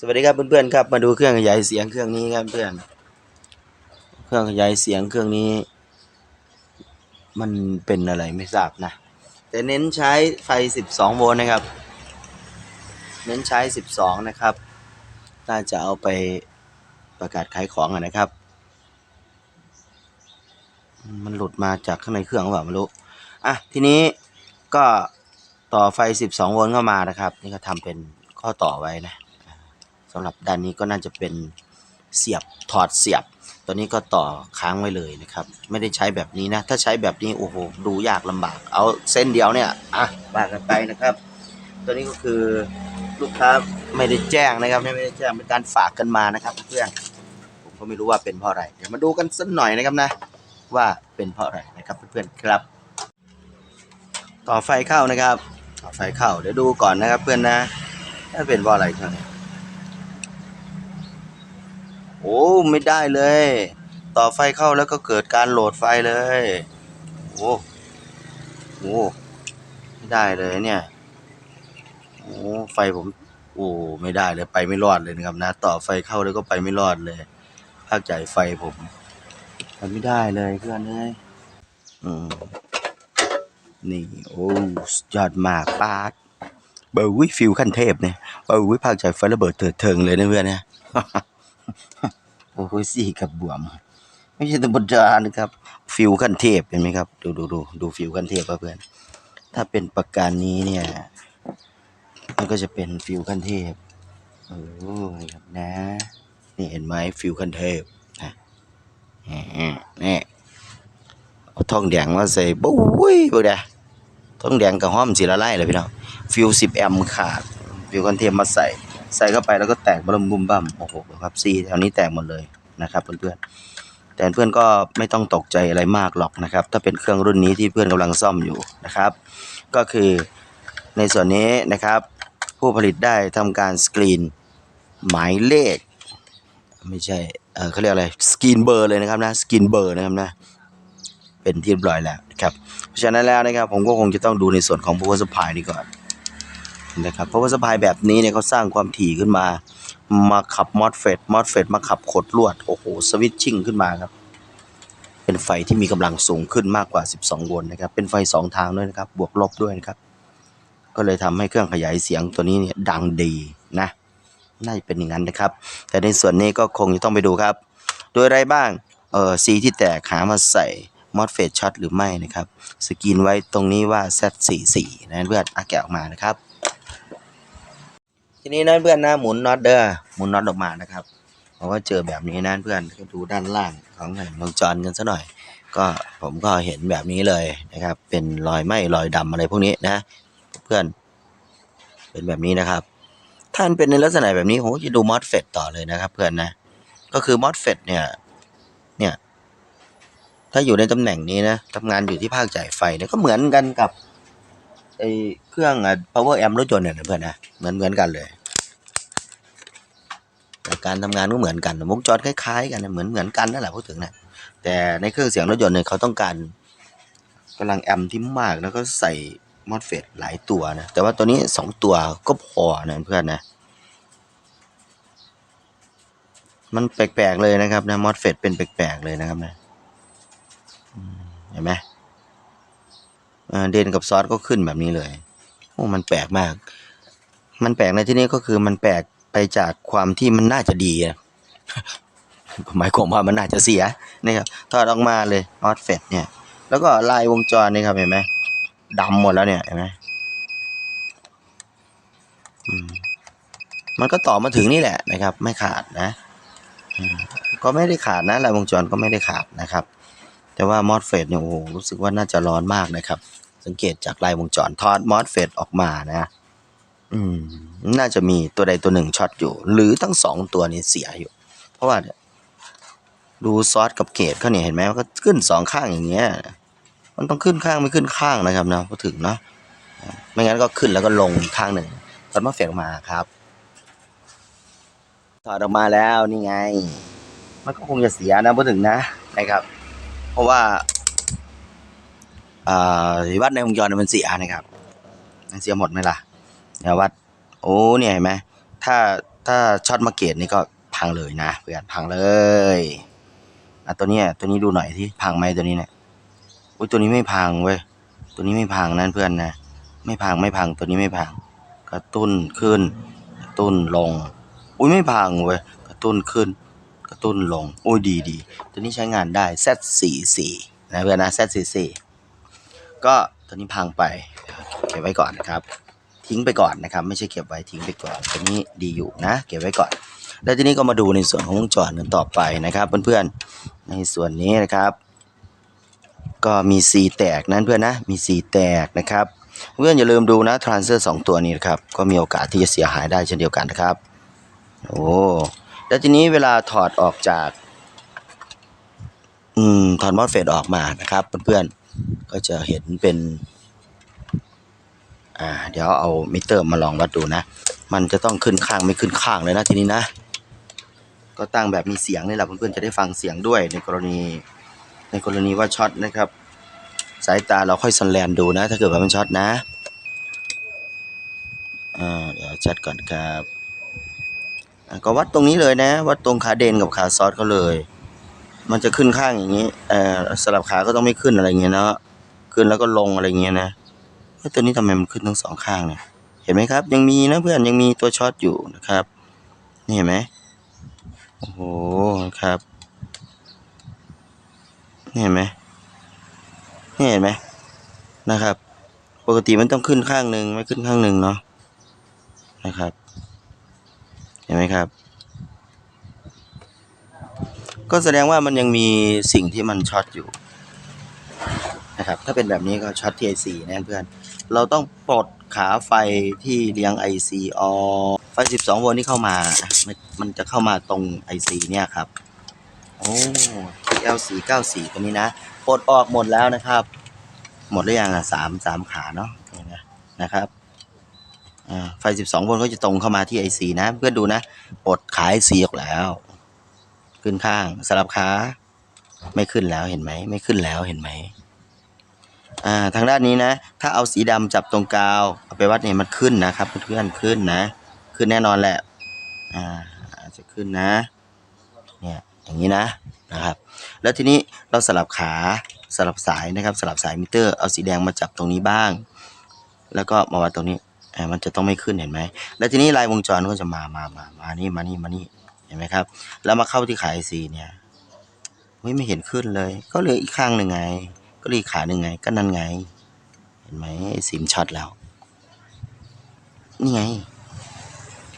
สวัสดีครับเพื่อนๆครับมาดูเครื่องขยายเสียงเครื่องนี้ครับเพื่อนเครื่องขยายเสียงเครื่องนี้ มันเป็นอะไรไม่ทราบนะแต่เน้นใช้ไฟ 12 โวลต์นะครับ เน้นใช้ 12 นะครับน่าจะเอาไปประกาศขายของนะครับ มันหลุดมาจากข้างในเครื่องหรือเปล่าไม่รู้อะทีนี้ก็ต่อไฟ 12 โวลต์เข้ามานะครับ นี่ก็ทำเป็นข้อต่อไว้นะ สำหรับด้านนี้ก็น่าจะเป็นเสียบถอดเสียบ ตัวนี้ก็ต่อค้างไว้เลยนะครับ ไม่ได้ใช้แบบนี้นะ ถ้าใช้แบบนี้โอ้โหดูยากลำบาก เอาเส้นเดียวเนี่ยอะบากกันไปนะครับ ตัวนี้ก็คือลูกค้าไม่ได้แจ้งนะครับไม่ได้แจ้งเป็นการฝากกันมานะครับเพื่อนผมก็ไม่รู้ว่าเป็นเพราะอะไรเดี๋ยวมาดูกันสักหน่อยนะครับนะ ว่าเป็นเพราะอะไรนะครับเพื่อนๆครับ ต่อไฟเข้านะครับ ต่อไฟเข้าเดี๋ยวดูก่อนนะครับเพื่อนนะถ้าเป็นเพราะอะไรครับ โอ้ไม่ได้เลย ต่อไฟเข้าแล้วก็เกิดการโหลดไฟเลย โอ้โหไม่ได้เลยเนี่ยโอ้ไฟผมโอ้ไม่ได้เลยไปไม่รอดเลยนะครับนะ ต่อไฟเข้าแล้วก็ไปไม่รอดเลย ภาคจ่ายไฟผมไปไม่ได้เลยเพื่อนเลยอืมนี่โอ้สยอดมากปาดเบอร์วิฟิลขั้นเทพเนี่ยเบอร์วิภาคจ่ายไฟระเบิดเถิดเทิงเลยนะเพื่อนนะ โอ้โหสี่กับบวม ไม่ใช่ธรรมดานะครับ ฟิวขั้นเทพเห็นไหมครับ ดูดูดูดูฟิวขั้นเทพครับเพื่อน ถ้าเป็นประการนี้เนี่ย มันก็จะเป็นฟิวขั้นเทพโอ้ยครับนะ นี่เห็นไหมฟิวขั้นเทพนะนี่เอาทองแดงมาใส่บุ้ยบุ้ยเด้ทองแดงกับห้อมสีละลายเลยพี่น้องฟิวสิบแอมป์ขาดฟิวขั้นเทพมาใส่ ใส่เข้าไปแล้วก็แตกบลมบุมบั่มโอ้โหครับซีแถวนี้แตกหมดเลยนะครับเพื่อนๆแต่เพื่อนก็ไม่ต้องตกใจอะไรมากหรอกนะครับ ถ้าเป็นเครื่องรุ่นนี้ที่เพื่อนกำลังซ่อมอยู่นะครับ ก็คือในส่วนนี้นะครับ ผู้ผลิตได้ทำการสกรีนหมายเลข ไม่ใช่เออเขาเรียกอะไรสกรีนเบอร์เลยนะครับนะสกรีนเบอร์นะครับนะเป็นที่เรียบร้อยแล้วนะครับเพราะฉะนั้นแล้วนะครับผมก็คงจะต้องดูในส่วนของ power supply นี่ก่อน นะครับเพราะว่าสปายแบบนี้เนี่ยเขาสร้างความถี่ขึ้นมา มาขับมอสเฟตมอสเฟตมาขับขดลวด โอ้โห สวิตชิ่งขึ้นมาครับ เป็นไฟที่มีกำลังสูงขึ้นมากกว่า 12 โวลต์นะครับ เป็นไฟ 2 ทางด้วยนะครับ บวกลบด้วยนะครับ ก็เลยทำให้เครื่องขยายเสียงตัวนี้เนี่ยดังดีนะน่าจะเป็นอย่างนั้นนะครับ แต่ในส่วนนี้ก็คงจะต้องไปดูครับ โดยอะไรบ้างเออซีที่แตกหามาใส่มอสเฟตช็อตหรือไม่นะครับ สกรีนไว้ตรงนี้ว่า Z44 นะเพื่อนอาแกะออกมานะครับ ทีนี้นะเพื่อนนะหมุนน็อตเด้อหมุนน็อตออกมานะครับเพราะว่าเจอแบบนี้นะเพื่อนก็ดูด้านล่างของแผ่นวงจรกันซะหน่อย ก็ผมก็เห็นแบบนี้เลยนะครับ เป็นรอยไหม้รอยดำอะไรพวกนี้นะ เพื่อน เป็นแบบนี้นะครับ ถ้ามันเป็นในลักษณะแบบนี้ผมก็จะดูมอสเฟตต่อเลยนะครับ เพื่อนนะ ก็คือมอสเฟตเนี่ย เนี่ย ถ้าอยู่ในตำแหน่งนี้นะทำงานอยู่ที่ภาคจ่ายไฟเนี่ยก็เหมือนกันกับไอเครื่องอะ power amp รถยนต์เนี่ยนะเพื่อนนะ เหมือนเหมือนกันเลย แต่การทำงานก็เหมือนกันวงจรคล้ายๆ กันเหมือนเหมือนกันนั่นแหละพูดถึงนะแต่ในเครื่องเสียงรถยนต์เนี่ยเขาต้องการกำลังแอมป์ที่มากแล้วก็ใส่มอสเฟตหลายตัวนะแต่ว่าตัวนี้สองตัวก็พอนะเพื่อนนะมันแปลกๆเลยนะครับนะมอสเฟตเป็นแปลกๆเลยนะครับนะเห็นไหมเดนกับซอสก็ขึ้นแบบนี้เลยโอ้มันแปลกมาก มันแปลกในที่นี้ก็คือมันแปลก ไปจากความที่มันน่าจะดีหมายความว่ามันน่าจะเสียนะครับถอดออกมาเลยออสเฟตเนี่ย แล้วก็ลายวงจรนี่ครับเห็นไหมดำหมดแล้วเนี่ยเห็นไหมมันก็ต่อมาถึงนี่แหละนะครับ ไม่ขาดนะก็ไม่ได้ขาดนะลายวงจรก็ไม่ได้ขาดนะครับ แต่ว่ามอสเฟตเนี่ยโอ้โหรู้สึกว่าน่าจะร้อนมากนะครับ สังเกตจากลายวงจรทอดมอสเฟตออกมานะ อืม น่าจะมีตัวใดตัวหนึ่งช็อตอยู่ หรือทั้งสองตัวนี้เสียอยู่ เพราะว่าดูซอสกับเกตเขาเนี่ยเห็นไหมมันก็ขึ้นสองข้างอย่างเงี้ย มันต้องขึ้นข้างไม่ขึ้นข้างนะครับนะพอถึงเนาะไม่งั้นก็ขึ้นแล้วก็ลงข้างหนึ่งถอดมอสเฟตออกมาครับถอดออกมาแล้วนี่ไง มันก็คงจะเสียนะพอถึงนะนะครับ เพราะว่าอ่าวัดในวงจรมันเสียนะครับมันเสียหมดไหมล่ะ นี่ยวัดโอ้เนี่ยเห็นไหมถ้าถ้าช็อตมาเกตนี่ก็พังเลยนะเพื่อนพังเลยอะตัวเนี้ยตัวนี้ดูหน่อยที่พังไหมตัวนี้เนี่ยอุ้ยตัวนี้ไม่พังเว้ยตัวนี้ไม่พังนั่นเพื่อนนะไม่พังไม่พังตัวนี้ไม่พัง กระตุ้นขึ้น กระตุ้นลง อุ้ยไม่พังเว้ยกระตุ้นขึ้น กระตุ้นลงอุ้ยดีดีตัวนี้ใช้งานได้ Z44 นะเพื่อนนะ Z44 ก็ตัวนี้พังไปเก็บไว้ก่อนนะครับ ทิ้งไปก่อนนะครับ ไม่ใช่เก็บไว้ทิ้งไปก่อนตัวนี้ดีอยู่นะ เก็บไว้ก่อน แล้วทีนี้ก็มาดูในส่วนของวงจรกันต่อไปนะครับเพื่อนๆในส่วนนี้นะครับ ก็มี C แตกนั้นเพื่อนนะมี C แตกนะครับเพื่อนอย่าลืมดูนะทรานเซอร์สองตัวนี้นะครับก็มีโอกาสที่จะเสียหายได้เช่นเดียวกันนะครับโอ้แล้วทีนี้เวลาถอดออกจากอืมถอดมอสเฟตออกมานะครับเพื่อนๆก็จะเห็นเป็น อ่าเดี๋ยวเอามิเตอร์มาลองวัดดูนะ มันจะต้องขึ้นข้างไม่ขึ้นข้างเลยนะทีนี้นะ ก็ตั้งแบบมีเสียงนี่แหละเพื่อนๆจะได้ฟังเสียงด้วยในกรณี ในกรณีว่าช็อตนะครับ สายตาเราค่อยสันแลนดูนะ ถ้าเกิดว่ามันช็อตนะอ่าเดี๋ยวชัดก่อนครับก็วัดตรงนี้เลยนะ วัดตรงขาเดนกับขาซอสเขาเลย มันจะขึ้นข้างอย่างนี้เออสลับขาก็ต้องไม่ขึ้นอะไรเงี้ยเนาะขึ้นแล้วก็ลงอะไรเงี้ยนะ ฮ้ยตัวนี้ทำไมมันขึ้นทั้งสองข้างเนี่ย เห็นไหมครับ ยังมีนะเพื่อนยังมีตัวช็อตอยู่นะครับ นี่เห็นไหมโอ้โหครับนี่เห็นไหมนี่เห็นไหมนะครับ ปกติมันต้องขึ้นข้างหนึ่งไม่ขึ้นข้างหนึ่งเนาะนะครับ เห็นไหมครับ ก็แสดงว่ามันยังมีสิ่งที่มันช็อตอยู่ นะครับถ้าเป็นแบบนี้ก็ช็อตที่ IC นะเพื่อน เราต้องปลดขาไฟที่เลี้ยง IC ออกไฟ 12 โวลต์ที่เข้ามา มันจะเข้ามาตรง IC เนี่ยครับโอ้ TL494 ตัวนี้นะปลดออกหมดแล้วนะครับ หมดหรือยังอะสามสามขาเนาะนะนะครับไฟ 12 โวลต์ก็จะตรงเข้ามาที่ IC นะ เพื่อนดูนะปลดขา IC ออกแล้ว ขึ้นข้างสลับขาไม่ขึ้นแล้วเห็นไหม ไม่ขึ้นแล้วเห็นไหม อ่าทางด้านนี้นะ ถ้าเอาสีดำจับตรงกาวเอาไปวัดเนี่ยมันขึ้นนะครับเพื่อนๆขึ้นนะ ขึ้นแน่นอนแหละอ่าจจะขึ้นนะเนี่ยอย่างนี้นะนะครับ แล้วทีนี้เราสลับขาสลับสายนะครับ สลับสายมิเตอร์เอาสีแดงมาจับตรงนี้บ้าง แล้วก็มาวัดตรงนี้อ่ามันจะต้องไม่ขึ้นเห็นไหมแล้วทีนี้ลายวงจรก็จะมามามามานี่มานี่มานี่เห็นไหมครับ แล้วมาเข้าที่ขาไอซีเนี่ยเฮ้ยไม่เห็นขึ้นเลย ก็เหลืออีกข้างหนึ่งไง ก็เหลยขาหนึ่งไง ก็นั่นไง เห็นไหมไอ้ซิมช็อตแล้ว นี่ไง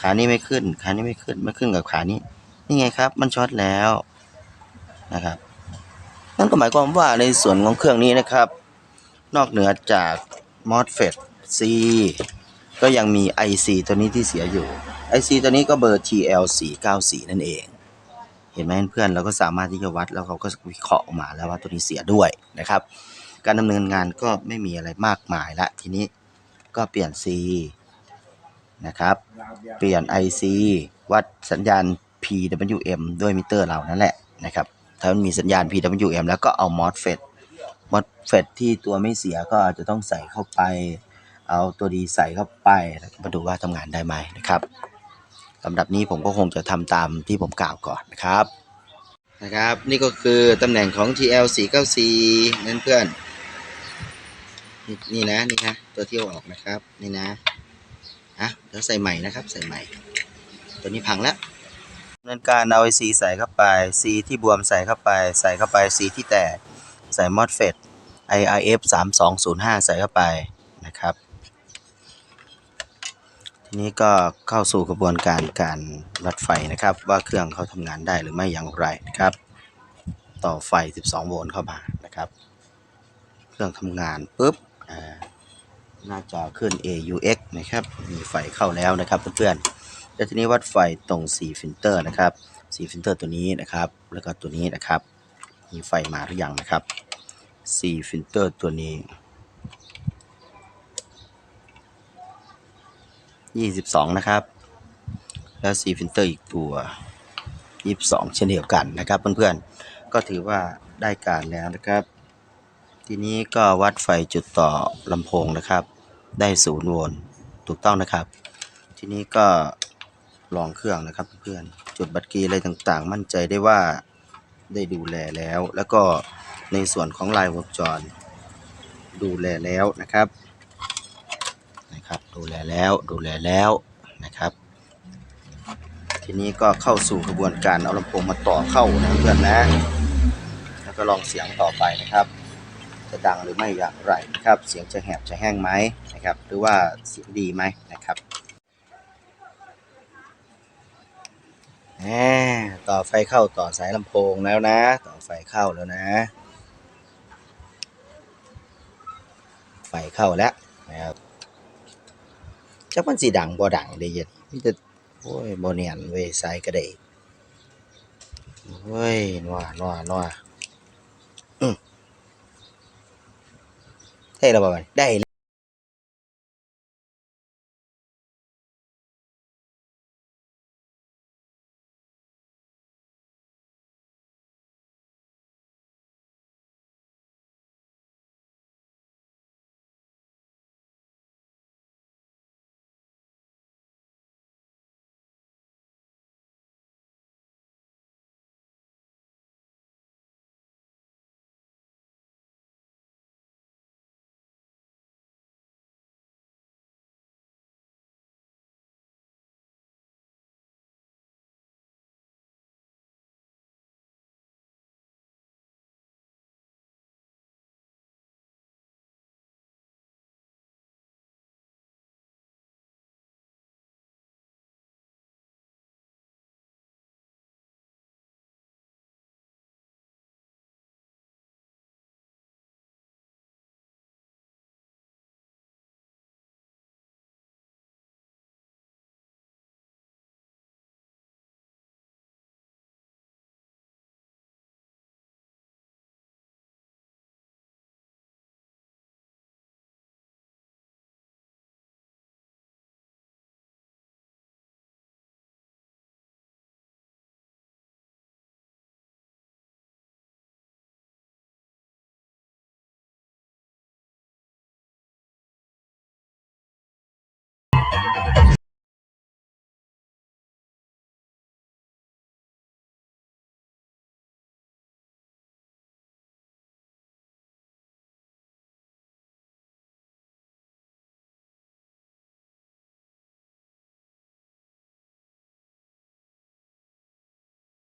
ขานี้ไม่ขึ้น ขานี้ไม่ขึ้น ไม่ขึ้นกับขานี้ นี่ไงครับ มันช็อตแล้วนะครับ นั่นก็หมายความว่าในส่วนของเครื่องนี้นะครับ นอกเหนือจาก MOSFET C ก็ยังมี IC ตัวนี้ที่เสียอยู่ IC ตัวนี้ก็เบอร์ TL494 นั่นเอง เห็นไหมเพื่อนเราก็สามารถที่จะวัดแล้วเขาก็วิเคราะห์ออกมาแล้วว่าตัวนี้เสียด้วยนะครับ การดำเนินงานก็ไม่มีอะไรมากมายละทีนี้ก็เปลี่ยน C นะครับเปลี่ยน IC วัดสัญญาณ PWM ด้วยมิเตอร์เรานั่นแหละนะครับถ้ามันมีสัญญาณ PWM แล้วก็เอา MOSFET MOSFET ที่ตัวไม่เสียก็อาจจะต้องใส่เข้าไป เอาตัวดีใส่เข้าไปมาดูว่าทำงานได้ไหมนะครับ ลำดับนี้ผมก็คงจะทำตามที่ผมกล่าวก่อนนะครับนะครับ นี่ก็คือตำแหน่งของ TL494 นั่นเพื่อนนี่นี่นะนี่นะตัวที่เอออกนะครับนี่นะอะเดี๋ยวใส่ใหม่นะครับใส่ใหม่ ตัวนี้พังแล้วดำเนินการเอาไอซีใส่เข้าไป C ที่บวมใส่เข้าไป ใส่เข้าไป C ที่แตกใส่ MOSFET IRF 3205 ใส่เข้าไปนะครับ นี้ก็เข้าสู่กระบวนการการวัดไฟนะครับ ว่าเครื่องเขาทำงานได้หรือไม่อย่างไรนะครับ ต่อไฟ 12 โวลต์เข้ามานะครับ เครื่องทำงานปุ๊บอ่าหน้าจอขึ้น AUX นะครับ มีไฟเข้าแล้วนะครับเพื่อนๆแล้วทีนี้วัดไฟตรง C ฟิลเตอร์นะครับ C ฟิลเตอร์ตัวนี้นะครับ แล้วก็ตัวนี้นะครับ มีไฟมาหรือยังนะครับ C ฟิลเตอร์ตัวนี้ 22 นะครับ แล้ว C ฟิลเตอร์อีกตัว 22 เช่นเดียวกันนะครับเพื่อนๆ ก็ถือว่าได้การแล้วนะครับ ทีนี้ก็วัดไฟจุดต่อลำโพงนะครับ ได้0โวลต์ถูกต้องนะครับ ทีนี้ก็ลองเครื่องนะครับเพื่อนๆจุดบัตรกีอะไรต่างๆ มั่นใจได้ว่าได้ดูแลแล้ว แล้วก็ในส่วนของลายวงจรดูแลแล้วนะครับ นะครับ ดูแลแล้วดูแลแล้วนะครับ ทีนี้ก็เข้าสู่กระบวนการเอาลำโพงมาต่อเข้านะเพื่อนนะ แล้วก็ลองเสียงต่อไปนะครับ จะดังหรือไม่อย่างไรนะครับ เสียงจะแหบจะแห้งไหมนะครับ หรือว่าเสียงดีไหมนะครับแหมต่อไฟเข้าต่อสายลำโพงแล้วนะ ต่อไฟเข้าแล้วนะ ไฟเข้าแล้วนะครับ จักมันสีดังบ่ดังได้ยินมีแต่โอ้ยบ่เนียนเว้ยสายก็ได้เว้ยนัวนัวนัวได้แล้วบ่บัดนี้ได้